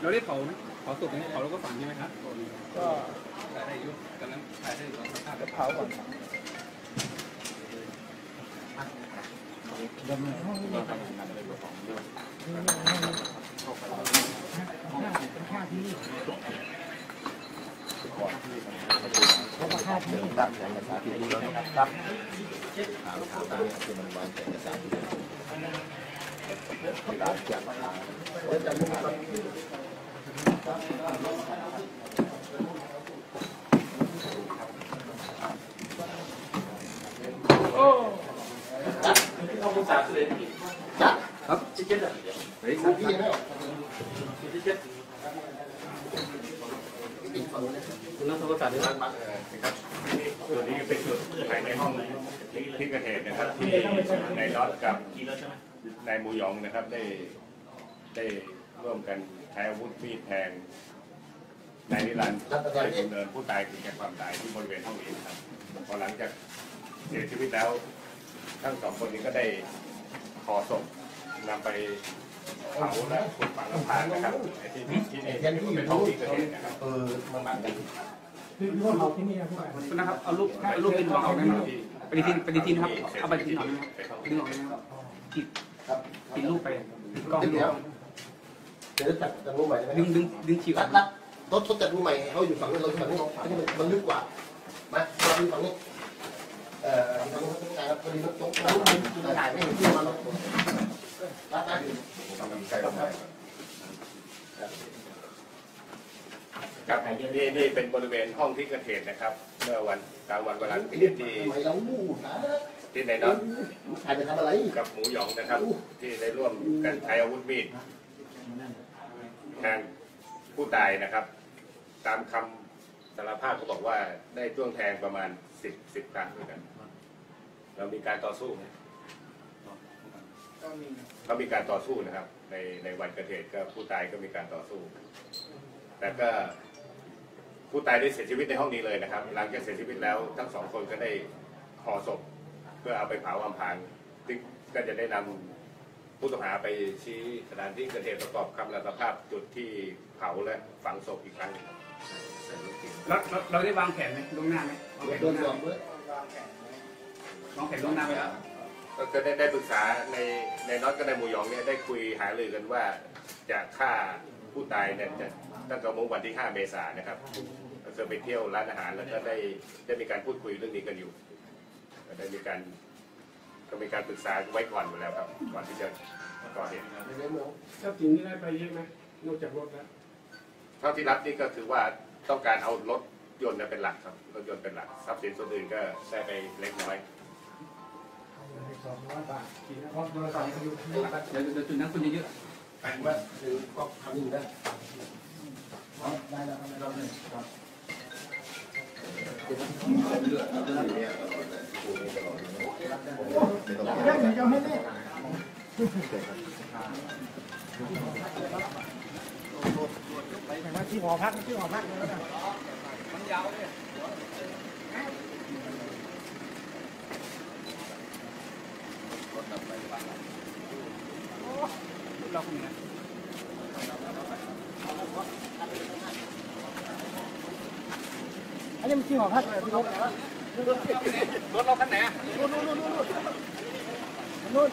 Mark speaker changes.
Speaker 1: เราได้เผาไหมเผาศพนี้เผาแล้วก็ฝังใช่ไหมครับ
Speaker 2: ก็
Speaker 1: ได้ยุคตอนนั้นถ่ายได้อยู่สภาพ
Speaker 2: เผาก่อนเขามาฆ่า ที่นี่
Speaker 3: ตั้งใจจะสาธิตแล้วนะครับถามถามตามเนี่ยคือมันวางใจจะสาธิตตามจากมาถาม
Speaker 1: ครับเฮ้ยครับ
Speaker 3: พี่ยังไม่ออก
Speaker 1: คุณนัทวัฒน์ด้วย
Speaker 4: ส่วนนี้เป็นจุดภายในห้องที่เกิดเหตุนะครับ ที่นายน็อตกับนายมูหยองนะครับได้ได้ร่วมกันใช้อาวุธมีดแทงนายนิรันดร์ได้ดำเนินผู้ตายถึงแก่ความตายที่บริเวณห้องนี้ครับพอหลังจากเสียชีวิตแล้ว ทั้งสองคนนี้ก็ได้ขอศพนำไป เผาและขุดฝังลำพางนะครับในที่ที่ที่นี่ถือว่าเป็นห้องที่เกิดเหตุนะครับ
Speaker 3: เออมันบังกัน
Speaker 2: คือพี่ว่าเผาที่นี่นะพี่ว่า
Speaker 1: คุณนะครับเอารูปเอารูปเป็นหัวออกได้ไหมครับปฏิทินปฏิทินครับเอาปฏิทินออกได้ไหมครับดึงออกได้ไหมครับติด
Speaker 3: ครับ
Speaker 1: ติดรูปไปกล้อง
Speaker 3: เดี๋ยวเดี๋ยวจัดจัดรูปใหม่ได้ไหม
Speaker 1: ดึงดึงดึงฉีกอ
Speaker 3: รั
Speaker 1: อ
Speaker 3: ด
Speaker 1: ก
Speaker 3: รัดรถทดจัดรูปใหม่เขาอยู่ฝั่งนี้เราอยู่ฝั่งนี้อันนี้มันลึกกว่ามาเราอยู่ฝั่งนี้เอ่อฝั่งนี้ต้องการครับพอดีตรงตรงนี้ถ่ายไม่เห็นที่มันรัดรัดได้ใช่ ครับ
Speaker 4: ครับนี่นี่เป็นบริเวณห้องที่เกิดเหตุนะครับ เมื่อวันกลางวันเวลาที่ที่
Speaker 3: ไมเรามู่นะ
Speaker 4: ที่ในน็อต
Speaker 3: ถ่ายไปทำอะไร
Speaker 4: กับหมูหยองนะครับ ที่ได้ร่วมกันใช้อาวุธมีดแทงผู้ตายนะครับ ตามคำสารภาพเขาบอกว่าได้จ้วงแทงประมาณสิบสิบครั้งด้วยกัน เรามีการต่อสู้ไหมเขามีการต่อสู้นะครับ ในในวันเกิดเหตุก็ผู้ตายก็มีการต่อสู้ แต่ก็ผู้ตายได้เสียชีวิตในห้องนี้เลยนะครับ หลังจากเสียชีวิตแล้วทั้งสองคนก็ได้ห่อศพ เพื่อเอาไปเผาอำพรางซึ่งก็จะได้นำผู้ต้องหาไปชี้สถานที่เกิดเหตุประกอบคำรับสภาพจุดที่เผาและฝังศพอีกครั้งหนึ่ง
Speaker 1: เราเราเราได้วางแผนไหมล่วงหน้าไหมวางแผน
Speaker 3: โด
Speaker 1: ล่วนงห
Speaker 3: ส
Speaker 1: น้า
Speaker 3: อบด้วย
Speaker 1: วางแผนล่วงหน้าไหมครับ
Speaker 4: ก็ได้ได้ปรึกษาในในน็อตกับในหมูหยองเนี่ยได้คุยหารือกันว่าจะฆ่าผู้ตายเนี่ยจะตั้งแต่เมื่อวันที่ 5 เมษายนนะครับก็จะไปเที่ยวร้านอาหารแล้วก็ได้ได้มีการพูดคุยเรื่องนี้กันอยู่ก็ได้มีการก็มีการปรึกษาไว้ก่อนอยู่แล้วครับ ก่อนที่จะก่อเหตุ
Speaker 3: ในเมือง
Speaker 2: ทรัพย์สินนี่ได้ไปเยอะไหมนอกจากรถแล้ว
Speaker 4: เท่าที่รับนี่ก็คือว่าต้องการเอารถยนต์เนี่ยเป็นหลักครับรถยนต์เป็นหลักทรัพย์สินส่วนอื่นก็ได้ไปเล็กน้อย
Speaker 2: สองร้อยบาทกี่นะเพราะโทรศัพท์อยู่ที่บ้าน
Speaker 1: เดี๋ยวเดี๋ยวจุดนั้นคนเยอะ
Speaker 3: ว่าคือก็ทำอยู่นะได้แล้วครับได้แล้วครับ
Speaker 2: ยังเดี๋ยวจะให้แม่ไปมาที่หอพักที่หอพักเลยนะ
Speaker 1: มันยาวเลย เราคนนี้
Speaker 2: อันนี้มันที่หอพักเลยพี่รถ
Speaker 1: รถเราคันไหนอะ
Speaker 2: นู่น